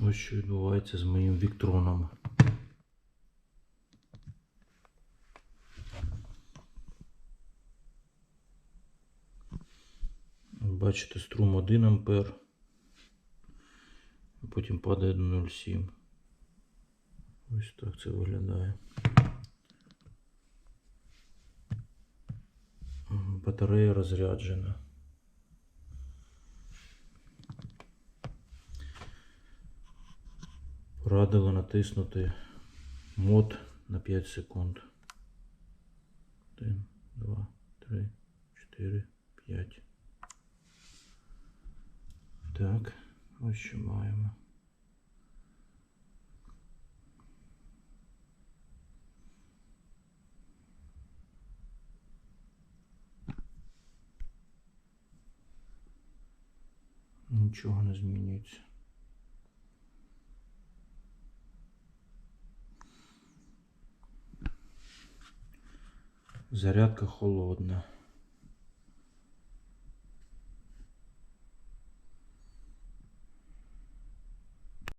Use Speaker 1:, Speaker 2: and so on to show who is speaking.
Speaker 1: Ось що відбувається з моїм віктроном. Бачите, струм 1 ампер. Потім падає до 0,7. Ось так це виглядає. Батарея розряджена. Порадили натиснути мод на 5 секунд. 1, 2, 3, 4, 5. Так, ось що маємо. Нічого не змінюється. Зарядка холодна.